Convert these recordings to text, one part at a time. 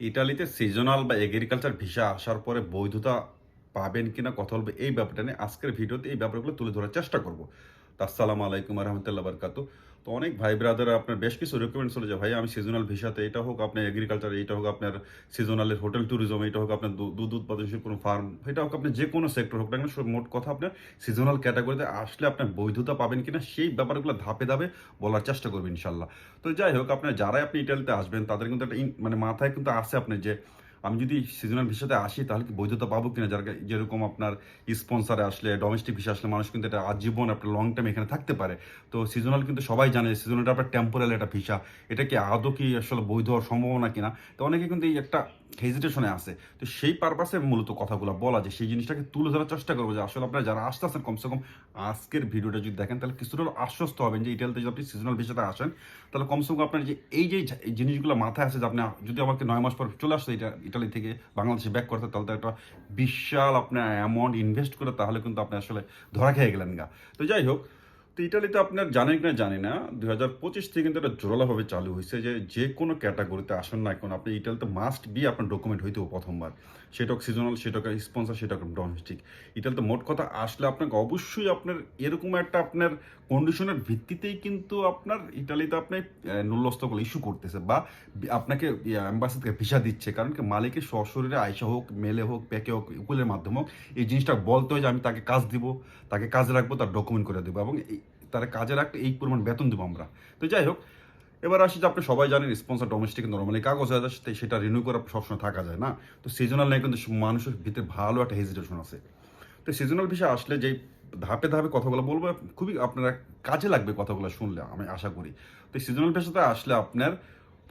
ইটালিতে সিজনাল বা agriculture visa আসার পরে বৈধতা পাবেন কিনা কথা বলবে এই ব্যাপারটা নিয়ে আজকের ভিডিওতে এই ব্যাপারগুলো তুলে ধরার চেষ্টা করব। আসসালামু আলাইকুম রহমতুল্লাহ বারকাতু তো অনেক ভাই ব্রাদার আপনার বেশ কিছু রিকমেন্ড চলে যায় ভাই, আমি সিজনাল ভিসাতে এটা হোক আপনার এগ্রিকালচার এটা হোক, আপনার সিজনালের হোটেল ট্যুরিজম এটা হোক, আপনার দুধ উৎপাদনশীল কোনো ফার্ম এটা হোক, আপনি যে কোনো সেক্টর হোক না মোট কথা আপনার সিজনাল ক্যাটাগরিতে আসলে আপনার বৈধতা পাবেন কিনা, সেই ব্যাপারগুলো ধাপে ধাপে বলার চেষ্টা করবেন ইনশাল্লাহ। তো যাই হোক, আপনার যারাই আপনি ইটালিতে আসবেন, তাদের কিন্তু একটা মানে মাথায় কিন্তু আছে আপনার যে আমি যদি সিজনাল ভিসাতে আসি, তাহলে কি বৈধতা পাবো কিনা? যার যেরকম আপনার স্পন্সারে আসলে ডোমেস্টিক ভিসা আসলে মানুষ কিন্তু এটা আজীবন আপনার লং টাইম এখানে থাকতে পারে। তো সিজনাল কিন্তু সবাই জানে সিজনালটা আপনার টেম্পোরাল একটা ভিসা। এটা কি আদৌ কি আসলে বৈধ হওয়ার সম্ভাবনা কিনা? তো অনেকে কিন্তু এই একটা হেজিটেশনে আছে। তো সেই পারপাসে মূলত কথাগুলো বলা যে, সেই জিনিসটাকে তুলে ধরার চেষ্টা করব যে, আসলে আপনারা যারা আসতেছেন কমসে কম আজকের ভিডিওটা যদি দেখেন, তাহলে কিছুটা আশ্বস্ত হবেন যে ইটালিতে যদি আপনি সিজনাল ভিসাতে আসেন, তাহলে কমসে কম আপনার যে, এই যে জিনিসগুলো মাথায় আছে যে, আপনি যদি আমাকে নয় মাস পর চলে আসতো, এটা ইটালি থেকে বাংলাদেশে ব্যাক করতে, তাহলে তো একটা বিশাল আপনার অ্যামাউন্ট ইনভেস্ট করে তাহলে কিন্তু আপনি আসলে ধরা খেয়ে গেলেন গা। তো যাই হোক তো ইটালিতে আপনার জানেন কিনা জানি না দুই হাজার পঁচিশ থেকে কিন্তু এটা জোরালোভাবে চালু হয়েছে যে যে কোনো ক্যাটাগরিতে আসেন না এখন। আপনি ইটালিতে মাস্ট বি আপনার ডকুমেন্ট হইতে প্রথমবার। সেটা সিজনাল সেটা হোক স্পন্সার সেটা ডোমেস্টিক ইটালিতে মোট কথা আসলে আপনাকে অবশ্যই আপনার এরকম একটা আপনার কন্ডিশনের ভিত্তিতেই কিন্তু আপনার ইটালিতে আপনি নুল্যস্তকল ইস্যু করতেছে বা আপনাকে অ্যাম্বাসি থেকে ভিসা দিচ্ছে। কারণ কি মালিকের সশরীরে আয়সা হোক, মেলে হোক, প্যাকে হোক, উকুলের মাধ্যমে হোক, এই জিনিসটা বলতে হয় যে আমি তাকে কাজ দিব, তাকে কাজ রাখব, তার ডকুমেন্ট করে দেবো এবং তার কাজে রাখতে এই পরিমাণ বেতন দেবো আমরা। তো যাই হোক, এবার আসি যে আপনি সবাই জানেন স্পন্সার ডোমেস্টিক নর্মালি কাগজ হয়ে যায় সেটা রিনিউ করা সবসময় থাকা যায় না। তো সিজনাল নিয়ে কিন্তু মানুষের ভিতরে ভালো একটা হেজিটেশন আছে। তো সিজনাল বিষয়ে আসলে যেই ধাপে ধাপে কথাগুলো বলব, খুবই আপনারা কাজে লাগবে কথাগুলো শুনলে, আমি আশা করি। তো সিজনাল পেশাতে আসলে আপনার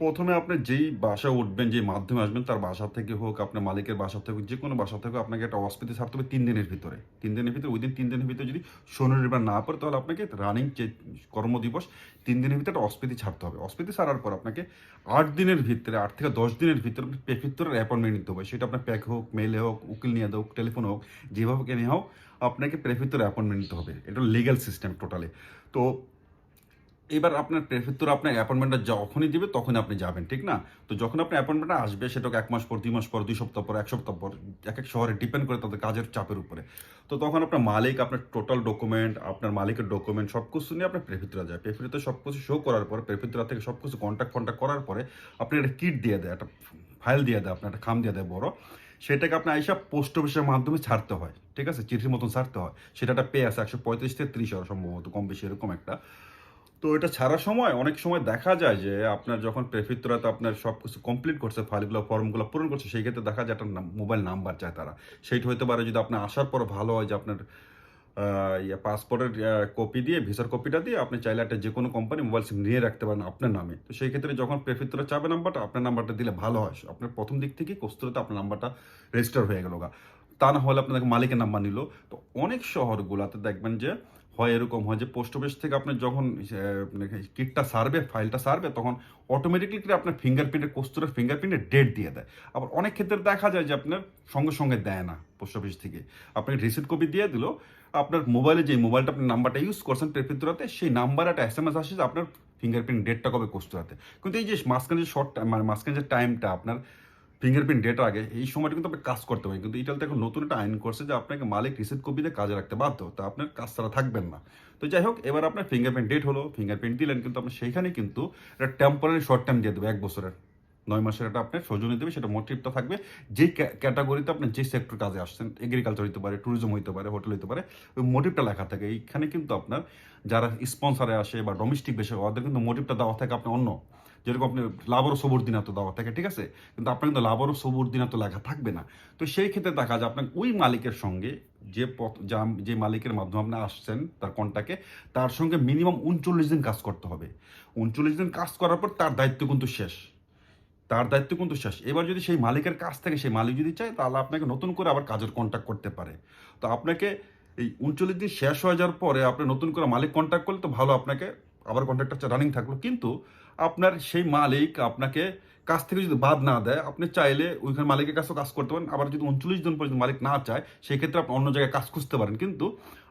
প্রথমে আপনি যেই বাসায় উঠবেন, যেই মাধ্যমে আসবেন, তার বাসা থেকে হোক, আপনার মালিকের বাসা থেকে যে কোনো বাসা থেকে আপনাকে একটা অস্পিতে ছাড়তে হবে তিন দিনের ভিতরে। তিন দিনের ভিতরে, ওই দিন তিন দিনের ভিতরে যদি শনি রবিবার না পড়ে, তাহলে আপনাকে রানিং যে কর্মদিবস, তিন দিনের ভিতরে একটা অস্পিতি ছাড়তে হবে। অস্পিতি ছাড়ার পর আপনাকে আট দিনের ভিতরে, আট থেকে দশ দিনের ভিতরে প্রেফিত্তরের অ্যাপয়েন্টমেন্ট নিতে হবে। সেটা আপনার প্যাক হোক মেলে হোক, উকিল নিয়ে হোক টেলিফোন হোক, যেভাবে কেনে হোক, আপনাকে প্রেফিত্তর অ্যাপয়েন্টমেন্ট নিতে হবে। এটা লিগ্যাল সিস্টেম টোটালি তো এবার আপনার প্রেফিত্তর আপনার অ্যাপয়েন্টমেন্টটা যখনই দিবে তখনই আপনি যাবেন, ঠিক না? তো যখন আপনার অ্যাপয়েন্টমেন্টটা আসবে সেটাকে এক মাস পর, দুই মাস পর, দুই সপ্তাহ পর, এক সপ্তাহ পর, এক এক শহরে ডিপেন্ড করে তাদের কাজের চাপের উপরে। তো তখন আপনার মালিক, আপনার টোটাল ডকুমেন্ট আপনার মালিকের ডকুমেন্ট সব কিছু নিয়ে আপনার প্রেফিত্রা যায়। প্রেফিত্রা সব কিছু শো করার পরে প্রেফিত্রা থেকে সব কিছু কন্ট্যাক্ট ফন্ট্যাক্ট করার পরে আপনি একটা কিট দিয়ে দেয়, একটা ফাইল দিয়ে দেয়, আপনার একটা খাম দিয়ে দেয় বড়। সেটাকে আপনার আইসা পোস্ট অফিসের মাধ্যমে ছাড়তে হয়, ঠিক আছে? চিঠির মতন ছাড়তে হয়। সেটা একটা পে আছে একশো পঁয়ত্রিশ থেকে ত্রিশ হাজার সম্ভবত কম বেশি এরকম একটা। তো এটা ছাড়ার সময় অনেক সময় দেখা যায় যে আপনার যখন প্রেফিত্রাতে আপনার সব কিছু কমপ্লিট করছে ফাইলগুলো ফর্মগুলো পূরণ করছে সেই ক্ষেত্রে দেখা যায় একটা মোবাইল নাম্বার চায় তারা। সেইটা হতে পারে যদি আপনার আসার পর ভালো হয় যে আপনার আহ, ইয়ে পাসপোর্টের কপি দিয়ে ভিসার কপিটা দিয়ে আপনি চাইলে একটা যে কোনো কোম্পানি মোবাইল সিম নিয়ে রাখতে পারেন আপনার নামে। তো সেই ক্ষেত্রে যখন প্রেফিত্রা চাবে নাম্বারটা আপনার নাম্বারটা দিলে ভালো হয়। আপনার প্রথম দিক থেকে কস্তুরিতে আপনার নাম্বারটা রেজিস্টার হয়ে গেল গা। তা না হলে আপনাকে মালিকের নাম্বার নিল। তো অনেক শহরগুলোতে দেখবেন যে হয় এরকম হয় যে পোস্ট অফিস থেকে আপনার যখন কিটটা সারবে ফাইলটা সারবে, তখন অটোমেটিকলি আপনার ফিঙ্গারপ্রিন্টের কস্তুরের ফিঙ্গারপ্রিন্টের ডেট দিয়ে দেয়। আবার অনেক ক্ষেত্রে দেখা যায় যে আপনার সঙ্গে সঙ্গে দেয় না পোস্ট অফিস থেকে। আপনি রিসিপ্ট কপি দিয়ে দিল, আপনার মোবাইলে যে মোবাইলটা আপনি নাম্বারটা ইউজ করছেন প্রেফিত্রাতে সেই নাম্বার একটা এস এম এস আসে যে আপনার ফিঙ্গারপ্রিন্ট ডেটটা কবে কস্তুরাতে। কিন্তু এই যে মাঝখানে যে শর্ট মানে মাঝখানে যে টাইমটা আপনার ফিঙ্গারপ্রিন্ট ডেট আগে, এই সময়টা কিন্তু আপনাকে কাজ করতে পারেন কিন্তু ইটালিতে এখন নতুন একটা আইন করছে যে আপনাকে মালিক রিসিভ কপিতে কাজে রাখতে বাধ্য। তা আপনার কাজ ছাড়া থাকবেন না। তো যাই হোক, এবার আপনার ফিঙ্গারপ্রিন্ট ডেট হলো। ফিঙ্গারপ্রিন্ট দিলেন, কিন্তু আপনি সেইখানে কিন্তু একটা টেম্পোরারি শর্ট টাইম দিয়ে দেবে, এক বছরের। নয় মাসের একটা আপনার সৌজন্য দেবে, সেটা মোটিভটা থাকবে। যে ক্যাটাগরিতে আপনি যে সেক্টর কাজে আসছেন এগ্রিকালচার হতে পারে ট্যুরিজম হতে পারে হোটেল হতে পারে, ওই মোটিভটা লেখা থাকে। এইখানে কিন্তু আপনার যারা স্পন্সারে আসে বা ডোমেস্টিক বেশি ওদের কিন্তু মোটিভটা দেওয়া থাকে আপনি অন্য। যেরকম আপনি লাভরও সবুর দিনাত দেওয়া থাকে, ঠিক আছে? কিন্তু আপনার কিন্তু লাভরও সবুর দিনাত লেখা থাকবে না। তো সেই ক্ষেত্রে দেখা যায় আপনার ওই মালিকের সঙ্গে যে পথ, যা যে মালিকের মাধ্যমে আপনি আসছেন, তার কন্টাকে তার সঙ্গে মিনিমাম উনচল্লিশ দিন কাজ করতে হবে। উনচল্লিশ দিন কাজ করার পর তার দায়িত্ব কিন্তু শেষ। তার দায়িত্ব কিন্তু শেষ। এবার যদি সেই মালিকের কাছ থেকে সেই মালিক যদি চায়, তাহলে আপনাকে নতুন করে আবার কাজের কন্ট্যাক্ট করতে পারে। তো আপনাকে এই উনচল্লিশ দিন শেষ হয়ে যাওয়ার পরে আপনি নতুন করে মালিক কন্ট্যাক্ট করলে তো ভালো, আপনাকে আবার কন্ট্যাক্টটা রানিং থাকল। কিন্তু আপনার সেই মালিক আপনাকে কাজ থেকে যদি বাদ না দেয়, আপনি চাইলে ওইখানে মালিকের কাছেও কাজ করতে পারেন। আবার যদি উনচল্লিশ দিন পর্যন্ত মালিক না চায়, সেক্ষেত্রে আপনি অন্য জায়গায় কাজ খুঁজতে পারেন। কিন্তু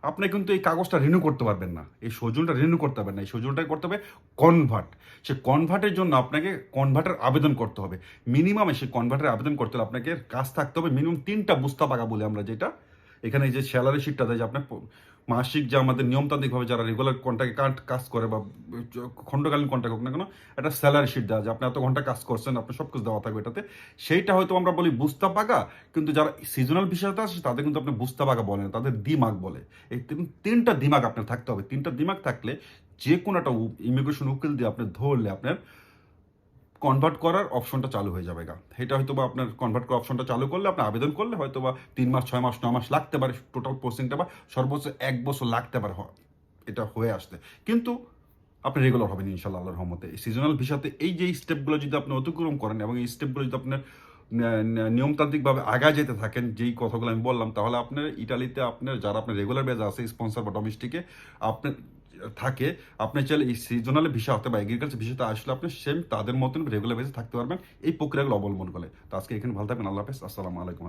আপনি কিন্তু এই কাগজটা রিনিউ করতে পারবেন না। এই সজুলটা রিনিউ করতে পারবেন না। এই সজুলটা করতে হবে কনভার্ট সে কনভার্টের জন্য আপনাকে কনভার্টের আবেদন করতে হবে। মিনিমামে সেই কনভার্টের আবেদন করতে হলে আপনাকে কাজ থাকতে হবে। মিনিমাম তিনটা বুস্তা পাকা বলে আমরা যেটা, এখানে যে স্যালারি শিটটা দেয় যে আপনার মাসিক যে আমাদের নিয়মতান্ত্রিকভাবে যারা রেগুলার কন্ট্রাক্টে কাজ কাজ করে বা খণ্ডকালীন কন্ট্রাক্ট হোক না কেন, একটা স্যালারি শিট দেওয়া যে আপনি এত ঘণ্টা কাজ করছেন আপনার সব কিছু দেওয়া থাকবে এটাতে। সেইটা হয়তো আমরা বলি বুস্তা পাকা কিন্তু যারা সিজনাল বিষয়টা আছে, তাদের কিন্তু আপনি বুস্তা পাকা বলে না, তাদের দিমাগ বলে। এই তিন- তিনটা দিমাগ আপনার থাকতে হবে। তিনটা দিমাগ থাকলে যে কোনো একটা ইমিগ্রেশন উকিল দিয়ে আপনি ধরলে আপনার কনভার্ট করার অপশনটা চালু হয়ে যাবে গা। এটা হয়তো বা আপনার কনভার্ট করার অপশনটা চালু করলে, আপনি আবেদন করলে হয়তো বা তিন মাস, ছয় মাস, ন মাস লাগতে পারে টোটাল প্রসেসিংটা বা সর্বোচ্চ এক বছর লাগতে পারে এটা হয়ে আসতে। কিন্তু আপনি রেগুলার হবেন ইনশাল্লাহ আল্লাহর রহমতে। সিজনাল ভিসাতে এই যে স্টেপগুলো যদি আপনি অতিক্রম করেন এবং এই স্টেপগুলো যদি আপনার নিয়মতান্ত্রিকভাবে আগায় যেতে থাকেন, যেই কথাগুলো আমি বললাম, তাহলে আপনার ইটালিতে আপনার, যারা আপনার রেগুলার বেজ আছে স্পন্সর বা ডোমেস্টিকে আপনার থাকে, আপনি চাইলে এই সিজনাল ভিসা হতে বা এগ্রিকালচার ভিসাতে আসলে আপনি সেম তাদের মতন রেগুলার বেসে থাকতে পারবেন। এই প্রক্রিয়াগুলো অবলম্বন করে। তো আজকে এখানে ভালো থাকবেন, আল্লাহ হাফেজ। আসসালামু আলাইকুম